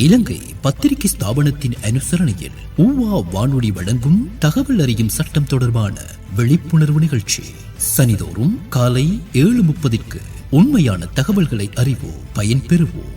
இலங்கை பத்திரிகை ஸ்தாபனத்தின் அனுசரணையில் ஊவா வானொலி வழங்கும் தகவல் அறியும் சட்டம் தொடர்பான விழிப்புணர்வு நிகழ்ச்சி. சனிதோறும் காலை ஏழு முப்பதிற்கு உண்மையான தகவல்களை அறிவோம் பயன்பெறுவோம்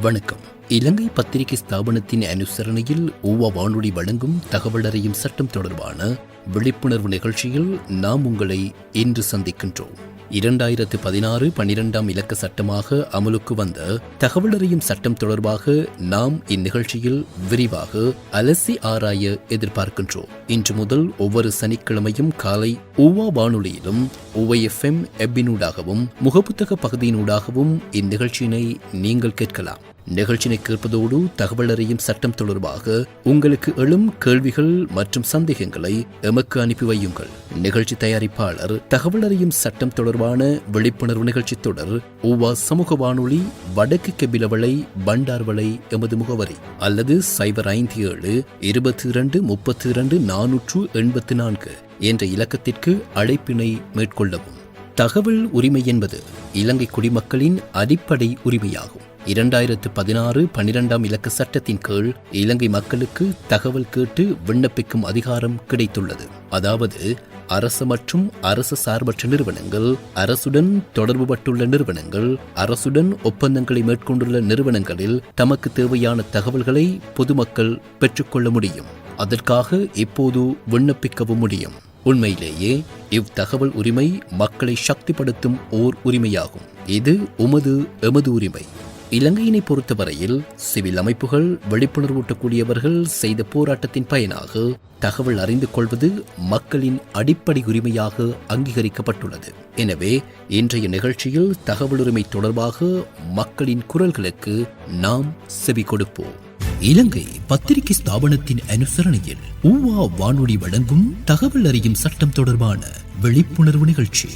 வணக்கம். இலங்கை பத்திரிகை ஸ்தாபனத்தின் அனுசரணையில் ஊவா வானொலி வழங்கும் தகவல் அறியும் சட்டம் தொடர்பான விழிப்புணர்வு நிகழ்ச்சியில் நாம் உங்களை இன்று சந்திக்கின்றோம். இரண்டாயிரத்து பதினாறு பனிரெண்டாம் இலக்க சட்டமாக அமலுக்கு வந்த தகவலறியும் சட்டம் தொடர்பாக நாம் இந்நிகழ்ச்சியில் விரிவாக அலசி ஆராய எதிர்பார்க்கின்றோம். இன்று முதல் ஒவ்வொரு சனிக்கிழமையும் காலை ஒவ்வா வானொலியிலும் ஓவைஎஃப்எம் எப்பினூடாகவும் முகப்புத்தக பகுதியினூடாகவும் இந்நிகழ்ச்சியினை நீங்கள் கேட்கலாம். நிகழ்ச்சினை கேட்பதோடு தகவல் அறியும் சட்டம் தொடர்பாக உங்களுக்கு எழும் கேள்விகள் மற்றும் சந்தேகங்களை எமக்கு அனுப்பி வையுங்கள். நிகழ்ச்சி தயாரிப்பாளர் தகவல் அறியும் சட்டம் தொடர்பான விழிப்புணர்வு நிகழ்ச்சி தொடர் ஊவா சமூக வானொலி வடக்கு கெபிலவளை பண்டார்வளை எமது முகவரி அல்லது சைபர் ஐந்து ஏழு இருபத்தி இரண்டு முப்பத்தி இரண்டு நானூற்று எண்பத்தி நான்கு என்ற இலக்கத்திற்கு அழைப்பினை மேற்கொள்ளவும். தகவல் உரிமை என்பது இலங்கை குடிமக்களின் அடிப்படை உரிமையாகும். இரண்டாயிரத்து பதினாறு பனிரெண்டாம் இலக்க சட்டத்தின் கீழ் இலங்கை மக்களுக்கு தகவல் கேட்டு விண்ணப்பிக்கும் அதிகாரம் கிடைத்துள்ளது. அதாவது அரசு மற்றும் அரசு சார்பற்ற நிறுவனங்கள் அரசுடன் தொடர்புபட்டுள்ள நிறுவனங்கள் அரசுடன் ஒப்பந்தங்களை மேற்கொண்டுள்ள நிறுவனங்களில் தமக்கு தேவையான தகவல்களை பொதுமக்கள் பெற்றுக்கொள்ள முடியும். அதற்காக இப்போது விண்ணப்பிக்கவும் முடியும்? உண்மையிலேயே இவ்தகவல் உரிமை மக்களை சக்திப்படுத்தும் ஓர் உரிமையாகும். இது உமது எமது உரிமை. இலங்கையினை பொறுத்தவரையில் சிவில் அமைப்புகள் விழிப்புணர்வூட்டக்கூடியவர்கள் செய்த போராட்டத்தின் பயனாக தகவல் அறிந்து கொள்வது மக்களின் அடிப்படை உரிமையாக அங்கீகரிக்கப்பட்டுள்ளது. எனவே இன்றைய நிகழ்ச்சியில் தகவல் உரிமை தொடர்பாக மக்களின் குரல்களுக்கு நாம் செவி கொடுப்போம். இலங்கை பத்திரிகை ஸ்தாபனத்தின் அனுசரணையில் ஊவா வானொலி வழங்கும் தகவல் அறியும் சட்டம் தொடர்பான விழிப்புணர்வு நிகழ்ச்சி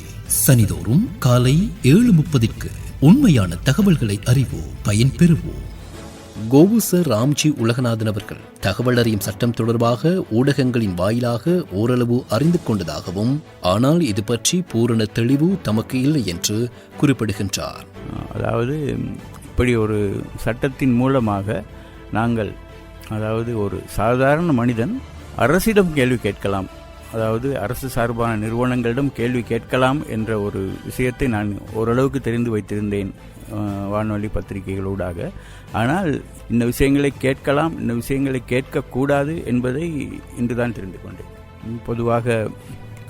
சனிதோறும் காலை ஏழு முப்பதிற்கு உண்மையான தகவல்களை அறிவோம் பயன்பெறுவோம் கோவுச ராம்ஜி உலகநாதன் அவர்கள் தகவல் அறியும் சட்டம் தொடர்பாக ஊடகங்களின் வாயிலாக ஓரளவு அறிந்து கொண்டதாகவும் ஆனால் இது பற்றி பூரண தெளிவு தமக்கு இல்லை என்று குறிப்பிடுகின்றார். அதாவது இப்படி ஒரு சட்டத்தின் மூலமாக நாங்கள் அதாவது ஒரு சாதாரண மனிதன் அரசிடம் கேள்வி கேட்கலாம். அதாவது அரசு சார்பான நிறுவனங்களிடம் கேள்வி கேட்கலாம் என்ற ஒரு விஷயத்தை நான் ஓரளவுக்கு தெரிந்து வைத்திருந்தேன் வானொலி பத்திரிகைகளூடாக. ஆனால் இந்த விஷயங்களை கேட்கலாம் இந்த விஷயங்களை கேட்கக்கூடாது என்பதை இன்றுதான் தெரிந்து கொண்டேன். பொதுவாக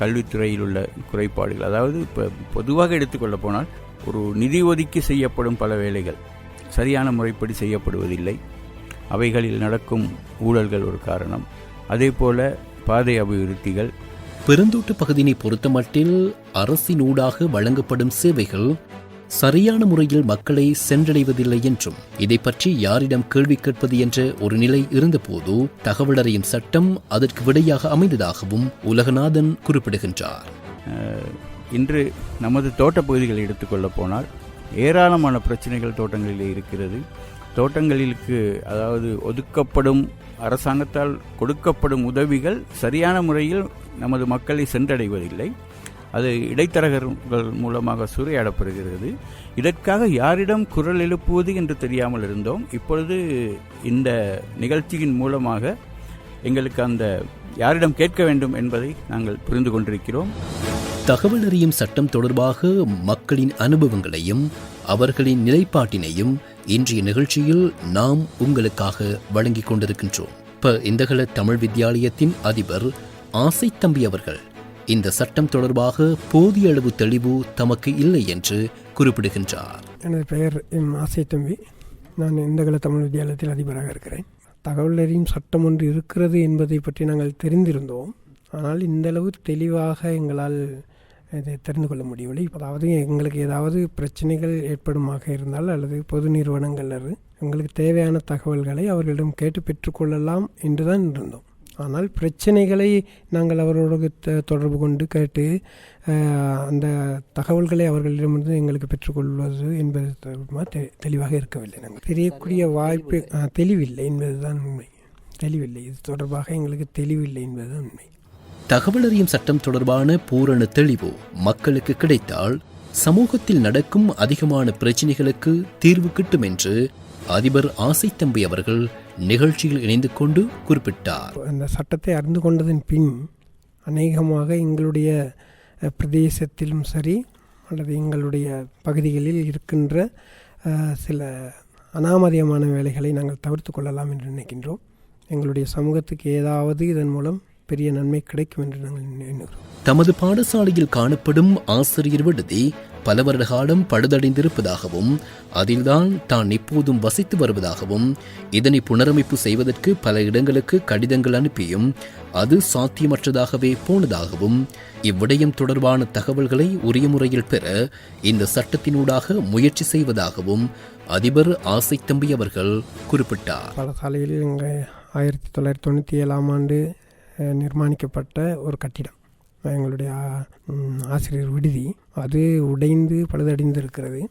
கல்வித்துறையில் உள்ள குறைபாடுகள் அதாவது இப்போ பொதுவாக எடுத்துக்கொள்ள போனால் ஒரு நிதி ஒதுக்கி செய்யப்படும் பல வேலைகள் சரியான முறைப்படி செய்யப்படுவதில்லை. அவைகளில் நடக்கும் ஊழல்கள் ஒரு காரணம். அதே போல பாதை அபிவிருத்திகள். பெருந்தோட்ட பகுதியினை பொறுத்தமட்டில் அரசினூடாக வழங்கப்படும் சேவைகள் சரியான முறையில் மக்களை சென்றடைவதில்லை என்றும் இதை பற்றி யாரிடம் கேள்வி கேட்பது என்ற ஒரு நிலை இருந்தபோது தகவல் அறியும் சட்டம் அதற்கு விடையாக அமைந்ததாகவும் உலகநாதன் குறிப்பிடுகின்றார். இன்று நமது தோட்டப் பகுதிகளை எடுத்துக்கொள்ள போனால் ஏராளமான பிரச்சனைகள் தோட்டங்களிலே இருக்கிறது. தோட்டங்களுக்கு அதாவது ஒதுக்கப்படும் அரசாங்கத்தால் கொடுக்கப்படும் உதவிகள் சரியான முறையில் நமது மக்களை சென்றடைவதில்லை. அது இடைத்தரகர்கள் மூலமாக சூறையாடப்படுகிறது. இதற்காக யாரிடம் குரல் எழுப்புவது என்று தெரியாமல் இருந்தோம். இப்பொழுது இந்த நிகழ்ச்சியின் மூலமாக எங்களுக்கு அந்த யாரிடம் கேட்க வேண்டும் என்பதை நாங்கள் புரிந்து கொண்டிருக்கிறோம். தகவல் அறியும் சட்டம் தொடர்பாக மக்களின் அனுபவங்களையும் அவர்களின் நிலைப்பாட்டினையும் இன்றைய நிகழ்ச்சியில் நாம் உங்களுக்காக வழங்கிக் கொண்டிருக்கின்றோம். இப்ப இந்தகல தமிழ் வித்தியாலயத்தின் அதிபர் ஆசை தம்பி அவர்கள் இந்த சட்டம் தொடர்பாக போதிய அளவு தெளிவு தமக்கு இல்லை என்று குறிப்பிடுகின்றார். எனது பெயர் எம். ஆசை தம்பி. நான் இந்தகல தமிழ் வித்தியாலயத்தில் அதிபராக இருக்கிறேன். தகவல் அறியும் சட்டம் ஒன்று இருக்கிறது என்பதை பற்றி நாங்கள் தெரிந்திருந்தோம். ஆனால் இந்தளவு தெளிவாக எங்களால் இதை தெரிந்து கொள்ள முடியவில்லை அதாவது எங்களுக்கு ஏதாவது பிரச்சனைகள் ஏற்படுமாக இருந்தால் அல்லது பொது நிறுவனங்கள் எங்களுக்கு தேவையான தகவல்களை அவர்களிடம் கேட்டு பெற்றுக்கொள்ளலாம் என்று தான் இருந்தோம். ஆனால் பிரச்சனைகளை நாங்கள் அவரோடு தொடர்பு கொண்டு கேட்டு அந்த தகவல்களை அவர்களிடமிருந்து எங்களுக்கு பெற்றுக்கொள்வது என்பது தொடர்பாக தெ தெளிவாக இருக்கவில்லை நாங்கள். தெரியக்கூடிய வாய்ப்பு தெளிவில்லை என்பதுதான் உண்மை. தெளிவில்லை. இது தொடர்பாக எங்களுக்கு தெளிவில்லை என்பதுதான் உண்மை. தகவல் அறியும் சட்டம் தொடர்பான பூரண தெளிவு மக்களுக்கு கிடைத்தால் சமூகத்தில் நடக்கும் அதிகமான பிரச்சினைகளுக்கு தீர்வு கிட்டும் என்று அதிபர் ஆசை தம்பி அவர்கள் நிகழ்ச்சியில் இணைந்து கொண்டு குறிப்பிட்டார். அந்த சட்டத்தை அறிந்து கொண்டதன் பின் அநேகமாக எங்களுடைய பிரதேசத்திலும் சரி அல்லது எங்களுடைய பகுதிகளில் இருக்கின்ற சில அனாமதியமான வேலைகளை நாங்கள் தவிர்த்து கொள்ளலாம் என்று நினைக்கின்றோம். எங்களுடைய சமூகத்துக்கு ஏதாவது இதன் மூலம் பெரிய நன்மை கிடைக்கும் என்று நாங்கள் எண்ணுகிறோம் தமது பாடசாலையில் காணப்படும் ஆசிரியர் விடுதி பல வருட காலம் பழுதடைந்திருப்பதாகவும் அதில்தான் தான் இப்போதும் வசித்து வருவதாகவும் இதனை புனரமைப்பு செய்வதற்கு பல இடங்களுக்கு கடிதங்கள் அனுப்பியும் அது சாத்தியமற்றதாகவே போனதாகவும் இவ்விடயம் தொடர்பான தகவல்களை உரிய முறையில் பெற இந்த சட்டத்தினூடாக முயற்சி செய்வதாகவும் அதிபர் ஆசைத்தம்பி அவர்கள் குறிப்பிட்டார். எங்கள் ஆயிரத்தி தொள்ளாயிரத்தி தொண்ணூற்றி ஏழாம் ஆண்டு நிர்மாணிக்கப்பட்ட ஒரு கட்டிடம். எங்களுடைய ஆசிரியர் விடுதி. அது உடைந்து பழுதடைந்து இருக்கிறது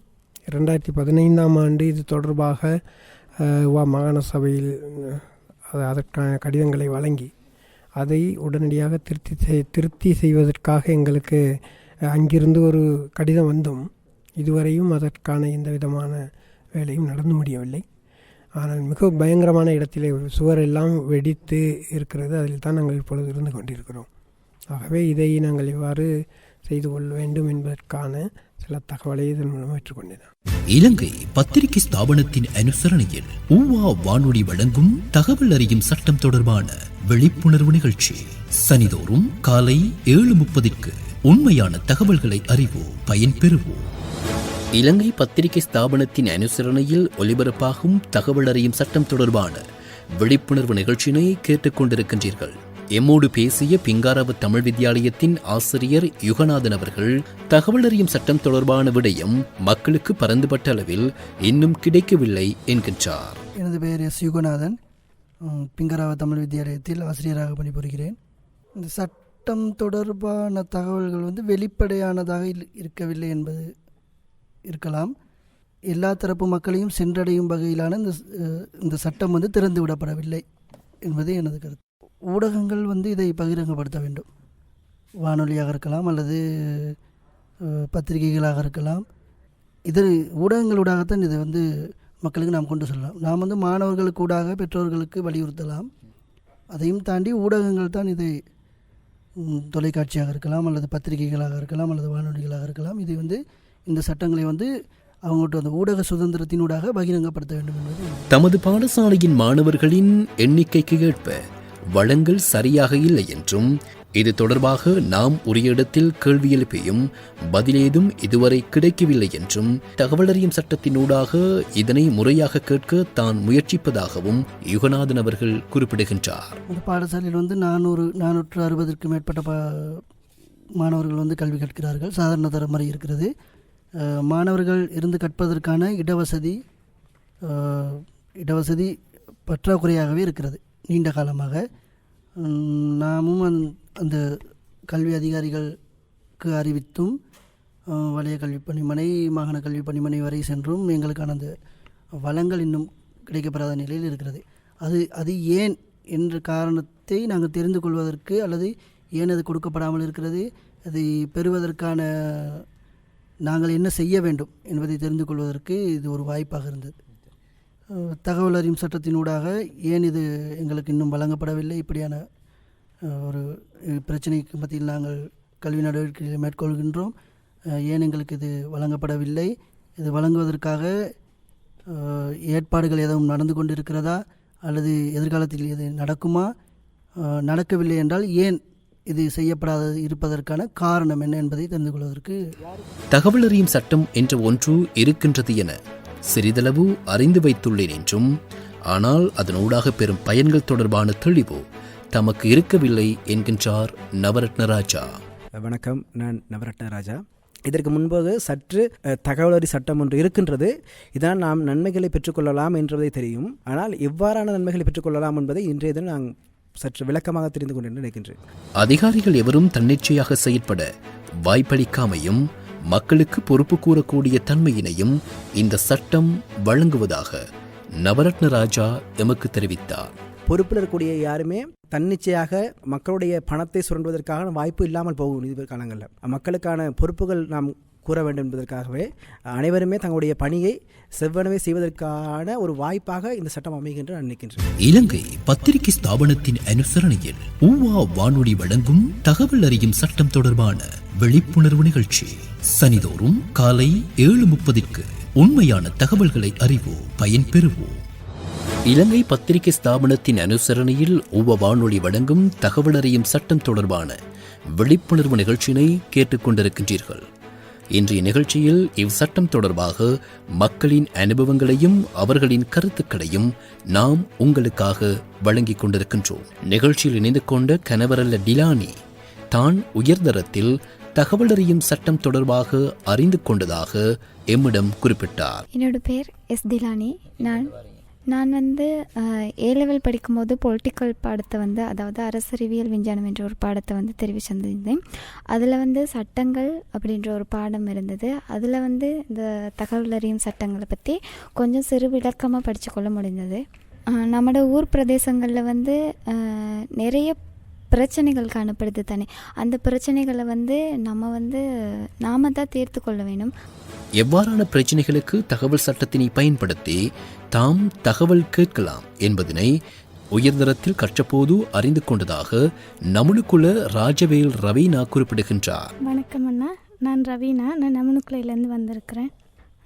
இரண்டாயிரத்தி பதினைந்தாம் ஆண்டு இது தொடர்பாக வா மாகாண சபையில் அது- அதற்கான கடிதங்களை வழங்கி அதை உடனடியாக திருத்தி செய் திருப்தி செய்வதற்காக எங்களுக்கு அங்கிருந்து ஒரு கடிதம் வந்தும் இதுவரையும் அதற்கான எந்த விதமான வேலையும் நடந்து முடியவில்லை. ஆனால் மிக பயங்கரமான இடத்திலே சுவர் எல்லாம் வெடித்து இருக்கிறது. அதில் தான் நாங்கள் இப்பொழுது இருந்து கொண்டிருக்கிறோம். ஆகவே இதை நாங்கள் இவ்வாறு செய்து கொள்ள வேண்டும் என்பதற்கான சில தகவலை இதன் மூலம் ஏற்றுக்கொண்டேன். இலங்கை பத்திரிகை ஸ்தாபனத்தின் அனுசரணையில் ஊவா வானொலி வழங்கும் தகவல் அறியும் சட்டம் தொடர்பான விழிப்புணர்வு நிகழ்ச்சி. சனிதோறும் காலை ஏழு முப்பதிற்கு உண்மையான தகவல்களை அறிவோம் பயன்பெறுவோம். இலங்கை பத்திரிகை ஸ்தாபனத்தின் அனுசரணையில் ஒலிபரப்பாகும் தகவல் அறியும் சட்டம் தொடர்பான விழிப்புணர்வு நிகழ்ச்சியினை கேட்டுக்கொண்டிருக்கின்றீர்கள். எம்மோடு பேசிய பிங்காராவ தமிழ் வித்தியாலயத்தின் ஆசிரியர் யுகநாதன் அவர்கள் தகவல் அறியும் சட்டம் தொடர்பான விடயம் மக்களுக்கு பரந்துபட்ட அளவில் இன்னும் கிடைக்கவில்லை என்கின்றார். எனது பெயர் எஸ் யுகநாதன். பிங்கராவ தமிழ் வித்தியாலயத்தில் ஆசிரியராக பணிபுரிகிறேன். இந்த சட்டம் தொடர்பான தகவல்கள் வந்து வெளிப்படையானதாக இருக்கவில்லை என்பது இருக்கலாம். எல்லா தரப்பு மக்களையும் சென்றடையும் வகையிலான இந்த இந்த சட்டம் வந்து திறந்து விடப்படவில்லை என்பது எனது கருத்து. ஊடகங்கள் வந்து இதை பகிரங்கப்படுத்த வேண்டும். வானொலியாக இருக்கலாம் அல்லது பத்திரிகைகளாக இருக்கலாம். இது ஊடகங்களூடாகத்தான் இதை வந்து மக்களுக்கு நாம் கொண்டு செல்லலாம். நாம் வந்து மாணவர்களுக்கூடாக பெற்றோர்களுக்கு வலியுறுத்தலாம். அதையும் தாண்டி ஊடகங்கள் தான் இதை தொலைக்காட்சியாக இருக்கலாம் அல்லது பத்திரிகைகளாக இருக்கலாம் அல்லது வானொலிகளாக இருக்கலாம். இதை வந்து இந்த சட்டங்களை வந்து அவங்கள்ட்ட அந்த ஊடக சுதந்திரத்தினூடாக பகிரங்கப்படுத்த வேண்டும் என்பது தமது பாடசாலையின் மாணவர்களின் எண்ணிக்கைக்கு ஏற்ப வளங்கள் சரியாக இல்லை என்றும் இது தொடர்பாக நாம் உரிய இடத்தில் கேள்வி எழுப்பியும் பதிலேதும் இதுவரை கிடைக்கவில்லை என்றும் தகவலறியும் சட்டத்தினூடாக இதனை முறையாக கேட்க தான் முயற்சிப்பதாகவும் யுகநாதன் அவர்கள் குறிப்பிடுகின்றார். பாடசாலையில் வந்து நானூறு நானூற்று அறுபதற்கு மேற்பட்ட மாணவர்கள் வந்து கல்வி கற்கிறார்கள். சாதாரண தரம் வரை இருக்கிறது. மாணவர்கள் இருந்து கற்பதற்கான இடவசதி இடவசதி பற்றாக்குறையாகவே இருக்கிறது. நீண்ட காலமாக. நாமும் அந் அந்த கல்வி அதிகாரிகளுக்கு அறிவித்தும் வலய கல்வி பணிமனை மாகாண கல்வி பணிமனை வரை சென்றும் எங்களுக்கான அந்த வளங்கள் இன்னும் கிடைக்கப்பெறாத நிலையில் இருக்கிறது. அது அது ஏன் என்ற காரணத்தை நாங்கள் தெரிந்து கொள்வதற்கு அல்லது ஏன் அது கொடுக்கப்படாமல் இருக்கிறது அதை பெறுவதற்கான நாங்கள் என்ன செய்ய வேண்டும் என்பதை தெரிந்து கொள்வதற்கு இது ஒரு வாய்ப்பாக இருந்தது. தகவல் அறியும் சட்டத்தினூடாக ஏன் இது எங்களுக்கு இன்னும் வழங்கப்படவில்லை? இப்படியான ஒரு பிரச்சனைக்கு மத்தியில் நாங்கள் கல்வி நடவடிக்கைகளை மேற்கொள்கின்றோம். ஏன் எங்களுக்கு இது வழங்கப்படவில்லை? இது வழங்குவதற்காக ஏற்பாடுகள் எதுவும் நடந்து கொண்டிருக்கிறதா? அல்லது எதிர்காலத்தில் இது நடக்குமா? நடக்கவில்லை என்றால் ஏன் இது செய்யப்படாத இருப்பதற்கான காரணம் என்ன என்பதை தெரிந்து கொள்வதற்கு தகவலறியும் சட்டம் என்ற ஒன்று இருக்கின்றது என சிறிதளவு அறிந்து வைத்துள்ளேன் என்றும் ஆனால் அதனூடாக பெறும் பயன்கள் தொடர்பான தெளிவு தமக்கு இருக்கவில்லை என்கின்றார் நவரத்ன ராஜா வணக்கம் நான் நவரட்ன ராஜா இதற்கு முன்பாக சற்று தகவலறி சட்டம் ஒன்று இருக்கின்றது. இதனால் நாம் நன்மைகளை பெற்றுக்கொள்ளலாம் என்பதை தெரியும். ஆனால் எவ்வாறான நன்மைகளை பெற்றுக்கொள்ளலாம் என்பதை இன்றைய தினம் நான் சற்று விளக்கமாக தெரிந்து கொண்டேன் நினைக்கின்றேன். அதிகாரிகள் எவரும் தன்னிச்சையாக செயற்பட வாய்ப்பளிக்காமையும் மக்களுக்கு பொறுப்பு கூறக்கூடிய தன்மையினையும் இந்த சட்டம் வழங்குவதாக நவரத்ன ராஜா எமக்கு தெரிவித்தார். பொறுப்பில் இருக்கக்கூடிய யாருமே தன்னிச்சையாக மக்களுடைய பணத்தை சுரண்டுவதற்கான வாய்ப்பு இல்லாமல் போகும் இது காலங்களில். மக்களுக்கான பொறுப்புகள் நாம் கூற வேண்டும் என்பதற்காகவே அனைவருமே தங்களுடைய பணியை செவ்வனவே செய்வதற்கான ஒரு வாய்ப்பாக இந்த சட்டம் அமைகின்ற நான் நினைக்கின்றேன். இலங்கை பத்திரிகை ஸ்தாபனத்தின் அனுசரணையில் ஊவா வானொலி வழங்கும் தகவல் அறியும் சட்டம் தொடர்பான விழிப்புணர்வு நிகழ்ச்சி. சனிதோறும் காலை ஏழு முப்பதிற்கு உண்மையான தகவல்களை அறிவோம் பயன்பெறுவோம் இலங்கை பத்திரிகை ஸ்தாபனத்தின் அனுசரணையில் உவ வானொலி வழங்கும் தகவல் அறியும் சட்டம் தொடர்பான விழிப்புணர்வு நிகழ்ச்சியினை கேட்டுக்கொண்டிருக்கின்றீர்கள். இன்றைய நிகழ்ச்சியில் இவ் சட்டம் தொடர்பாக மக்களின் அனுபவங்களையும் அவர்களின் கருத்துக்களையும் நாம் உங்களுக்காக வழங்கிக் கொண்டிருக்கின்றோம். நிகழ்ச்சியில் இணைந்து கொண்ட கணவரல்ல டிலானி தான் உயர்தரத்தில் தகவல் அறியும் சட்டம் தொடர்பாக அறிந்து கொண்டதாக எம்மிடம் குறிப்பிட்டார். என்னோட பேர் எஸ் திலானி நான் நான் வந்து ஏ லெவல் படிக்கும்போது பொலிட்டிக்கல் பாடத்தை வந்து அதாவது அரசறிவியல் விஞ்ஞானம் என்ற ஒரு பாடத்தை வந்து தெரிவி அதில் வந்து சட்டங்கள் அப்படின்ற ஒரு பாடம் இருந்தது. அதில் வந்து இந்த தகவல் அறியும் சட்டங்களை பற்றி கொஞ்சம் சிறு விளக்கமாக படித்து கொள்ள முடிந்தது நம்மளோட ஊர் பிரதேசங்களில் வந்து நிறைய பிரச்சனைகள் காணப்படுது தானே? அந்த பிரச்சனைகளை வந்து நம்ம வந்து நாம தான் தீர்த்து கொள்ள வேணும். எவ்வாறான பிரச்சனைகளுக்கு தகவல் சட்டத்தினை பயன்படுத்தி தாம் தகவல் கேட்கலாம் என்பதனை உயர்தரத்தில் கற்றபோது அறிந்து கொண்டதாக நமுனுக்குல ராஜவேல் ரவீனா குறிப்பிடுகின்றார். வணக்கம் அண்ணா. நான் ரவீனா. நான் நமனுக்குலையிலேருந்து வந்திருக்கிறேன்.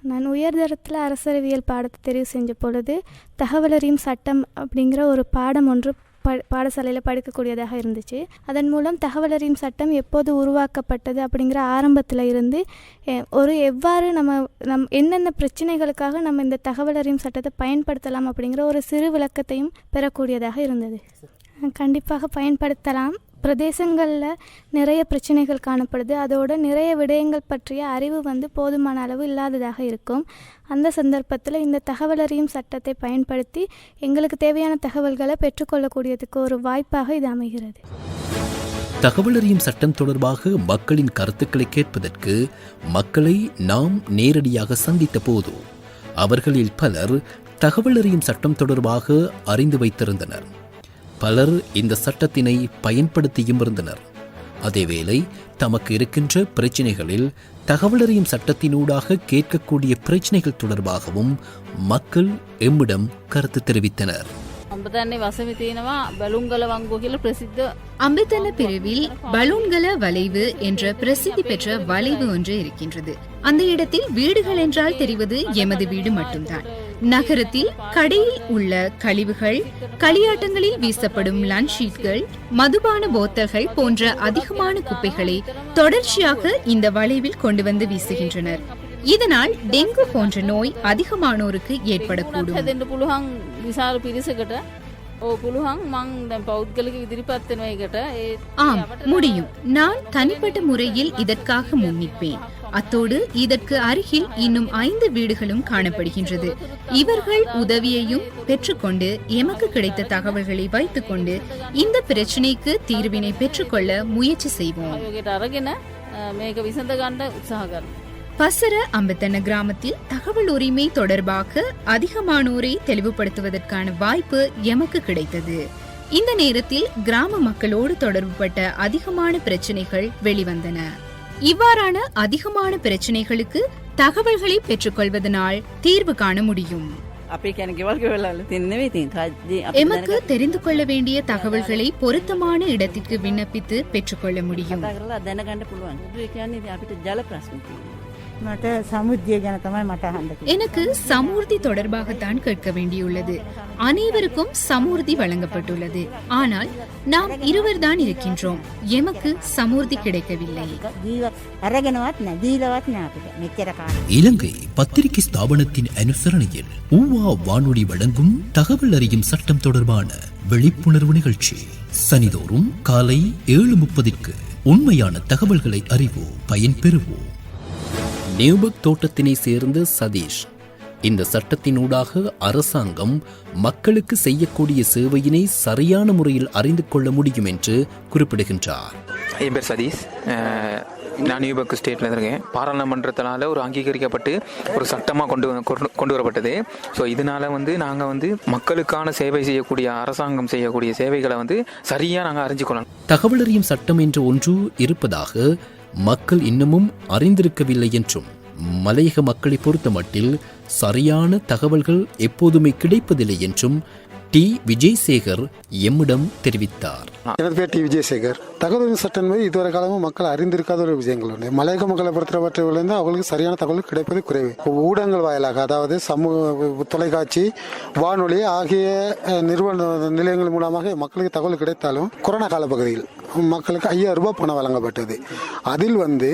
நான் உயர்தரத்தில் அரசறிவியல் பாடத்தை தெரிவு செஞ்ச பொழுது தகவலறியும் சட்டம் அப்படிங்கிற ஒரு பாடம் ஒன்று ப பாடசாலையில் படிக்கக்கூடியதாக இருந்துச்சு. அதன் மூலம் தகவலறியும் சட்டம் எப்போது உருவாக்கப்பட்டது அப்படிங்கிற ஆரம்பத்தில் இருந்து எ- ஒரு எவ்வாறு நம்ம நம் என்னென்ன பிரச்சனைகளுக்காக நம்ம இந்த தகவலறியும் சட்டத்தை பயன்படுத்தலாம் அப்படிங்கிற ஒரு சிறு விளக்கத்தையும் பெறக்கூடியதாக இருந்தது. கண்டிப்பாக பயன்படுத்தலாம். பிரதேசங்களில் நிறைய பிரச்சனைகள் காணப்படுது. அதோட நிறைய விடயங்கள் பற்றிய அறிவு வந்து போதுமான அளவு இல்லாததாக இருக்கும். அந்த சந்தர்ப்பத்தில் இந்த தகவலறியும் சட்டத்தை பயன்படுத்தி எங்களுக்கு தேவையான தகவல்களை பெற்றுக்கொள்ளக்கூடியதுக்கு ஒரு வாய்ப்பாக இது அமைகிறது. தகவலறியும் சட்டம் தொடர்பாக மக்களின் கருத்துக்களை கேட்பதற்கு மக்களை நாம் நேரடியாக சந்தித்த போது அவர்களில் பலர் தகவலறியும் சட்டம் தொடர்பாக அறிந்து வைத்திருந்தனர். பலர் இந்த சட்டத்தினை பயன்படுத்தியும் இருந்தனர் அதேவேளை தமக்கு இருக்கின்ற பிரச்சினைகளில் தகவலறியும் சட்டத்தினூடாக கேட்கக்கூடிய பிரச்சினைகள் தொடர்பாகவும் மக்கள் எம்மிடம் கருத்து தெரிவித்தனர். அம்பத்தன பிரிவில் பலூன்கள வளைவு என்ற பிரசித்தி பெற்ற வளைவு ஒன்று இருக்கின்றது. அந்த இடத்தில் வீடுகள் என்றால் தெரிவது எமது வீடு மட்டும்தான். நகரத்தில் கடையில் உள்ள கழிவுகள் களியாட்டங்களில் வீசப்படும் லன்ச் ஷீட்கள் மதுபான போத்தல்கள் போன்ற அதிகமான குப்பைகளை தொடர்ச்சியாக இந்த வளைவில் கொண்டு வந்து வீசுகின்றனர். இதனால் டெங்கு போன்ற நோய் அதிகமானோருக்கு ஏற்படக்கூடும். ஆம் முடியும் நான் தனிப்பட்ட முறையில் இதற்காக முன்னிப்பேன் அத்தோடு இதற்கு அருகில் இன்னும் ஐந்து வீடுகளும் காணப்படுகின்றது இவர்கள் உதவியையும் பெற்றுக்கொண்டு எமக்கு கிடைத்த தகவல்களை வைத்துக்கொண்டு இந்த பிரச்சனைக்கு தீர்வினை பெற்றுக்கொள்ள முயற்சி செய்வோம் பசர அம்பத்தன கிராமத்தில் தகவல் உரிமை தொடர்பாக அதிகமானோரை தெளிவுபடுத்துவதற்கான வாய்ப்பு எமக்கு கிடைத்தது. இந்த நேரத்தில் கிராம மக்களோடு தொடர்புபட்ட அதிகமான பிரச்சனைகள் வெளிவந்தன. இவ்வாறான அதிகமான பிரச்சனைகளுக்கு தகவல்களை பெற்றுக்கொள்வதனால் தீர்வு காண முடியும். எமக்கு தெரிந்து கொள்ள வேண்டிய தகவல்களை பொருத்தமான இடத்திற்கு விண்ணப்பித்து பெற்றுக்கொள்ள முடியும். எனக்கு சமூர்த்தி தொடர்பாகத்தான் கேட்க வேண்டியுள்ளது. அனைவருக்கும் சமூர்த்தி வழங்கப்பட்டுள்ளது. ஆனால் நாம் இருவர் தான் இருக்கின்றோம். எமக்கு சமூர்த்தி கிடைக்கவில்லை. இலங்கை பத்திரிகை ஸ்தாபனத்தின் அனுசரணையில் ஊவா வானொலி வழங்கும் தகவல் அறியும் சட்டம் தொடர்பான விழிப்புணர்வு நிகழ்ச்சி. சனிதோறும் காலை ஏழு முப்பதிற்கு உண்மையான தகவல்களை அறிவோ பயன்பெறுவோம். நியூபர்க் தோட்டத்தினை சேர்ந்த சதீஷ் இந்த சட்டத்தினூடாக அரசாங்கம் மக்களுக்கு செய்யக்கூடிய சேவையினை சரியான முறையில் அறிந்து கொள்ள முடியும் என்று குறிப்பிடுகின்றார். என் பேர் சதீஷ். நான் நியூபர்க் ஸ்டேட்டில் இருக்கேன். பாராளுமன்றத்தினால ஒரு அங்கீகரிக்கப்பட்டு ஒரு சட்டமாக கொண்டு கொண்டு- கொண்டு வரப்பட்டது. ஸோ இதனால வந்து நாங்கள் வந்து மக்களுக்கான சேவை செய்யக்கூடிய அரசாங்கம் செய்யக்கூடிய சேவைகளை வந்து சரியாக நாங்கள் அறிஞ்சுக்கொள்ளலாம் தகவல் அறியும் சட்டம் என்ற ஒன்று இருப்பதாக மக்கள் இன்னமும் அறிந்திருக்கவில்லை என்றும் மலையக மக்களை பொறுத்தமட்டில் சரியான தகவல்கள் எப்போதுமே கிடைப்பதில்லை என்றும் டி. விஜயசேகர் எம்மிடம் தெரிவித்தார். எனது பேர் டி. விஜயசேகர். தகவல் சட்டம் என்பது இதுவரை காலமும் மக்கள் அறிந்திருக்காத ஒரு விஷயங்கள் உண்டு மலையக மக்களை பொறுத்தவற்றிலிருந்து அவங்களுக்கு சரியான தகவல் கிடைப்பது குறைவு. ஊடகங்கள் வாயிலாக அதாவது சமூக தொலைக்காட்சி வானொலி ஆகிய நிறுவன நிலையங்கள் மூலமாக மக்களுக்கு தகவல் கிடைத்தாலும் கொரோனா காலப்பகுதியில் மக்களுக்கு ஐயாயிரம் ரூபாய் பணம் வழங்கப்பட்டது. அதில் வந்து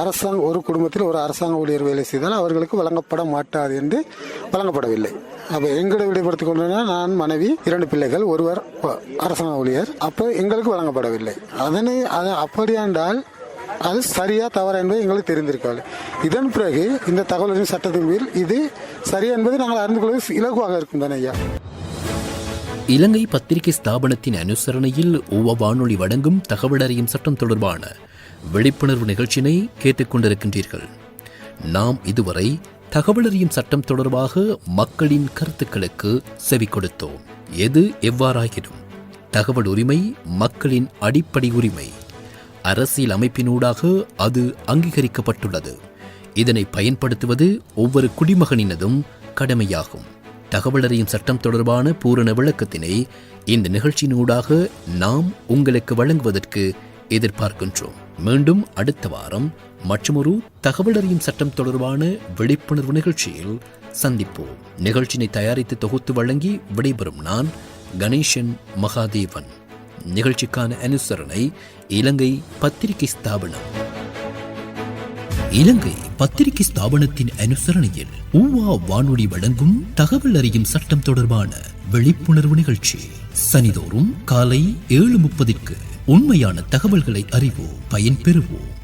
அரசாங்க ஒரு குடும்பத்தில் ஒரு அரசாங்க ஊழியர் வேலை செய்தால் அவர்களுக்கு வழங்கப்பட மாட்டாது என்று வழங்கப்படவில்லை. அப்போ எங்களை விடுபடுத்திக் கொண்டனா நான் மனைவி இரண்டு பிள்ளைகள் ஒருவர் அரசாங்க ஊழியர். அப்போ எங்களுக்கு வழங்கப்படவில்லை. அதனை அது அப்படியாண்டால் அது சரியா தவறா என்பது எங்களுக்கு தெரிந்திருக்காது. இதன் பிறகு இந்த தகவலின் சட்டத்தின் கீழ் இது சரியா என்பது நாங்கள் அறிந்து கொள்வது இலகுவாக இருக்கும் தானே ஐயா? இலங்கை பத்திரிகை ஸ்தாபனத்தின் அனுசரணையில் ஒவ்வொரு வானொலி வழங்கும் தகவலறியும் சட்டம் தொடர்பான விழிப்புணர்வு நிகழ்ச்சியினை கேட்டுக்கொண்டிருக்கின்றீர்கள். நாம் இதுவரை தகவலறியும் சட்டம் தொடர்பாக மக்களின் கருத்துக்களுக்கு செவி கொடுத்தோம். எது எவ்வாறாகிடும் தகவல் உரிமை மக்களின் அடிப்படை உரிமை. அரசியல் அமைப்பினூடாக அது அங்கீகரிக்கப்பட்டுள்ளது. இதனை பயன்படுத்துவது ஒவ்வொரு குடிமகனினதும் கடமையாகும். தகவலறியும் சட்டம் தொடர்பான பூரண விளக்கத்தினை இந்த நிகழ்ச்சியினூடாக நாம் உங்களுக்கு வழங்குவதற்கு எதிர்பார்க்கின்றோம். மீண்டும் அடுத்த வாரம் மற்றொரு தகவலறியும் சட்டம் தொடர்பான விழிப்புணர்வு நிகழ்ச்சியில் சந்திப்போம். நிகழ்ச்சியினை தயாரித்து தொகுத்து வழங்கி விடைபெறும் நான் கணேசன் மகாதேவன். நிகழ்ச்சிக்கான அனுசரணை இலங்கை பத்திரிகை ஸ்தாபனம். இலங்கை பத்திரிகை ஸ்தாபனத்தின் அனுசரணையில் ஊவா வானொலி வழங்கும் தகவல் அறியும் சட்டம் தொடர்பான விழிப்புணர்வு நிகழ்ச்சி சனிதோறும் காலை ஏழு முப்பதிற்கு உண்மையான தகவல்களை அறிவோம் பயன்பெறுவோம்.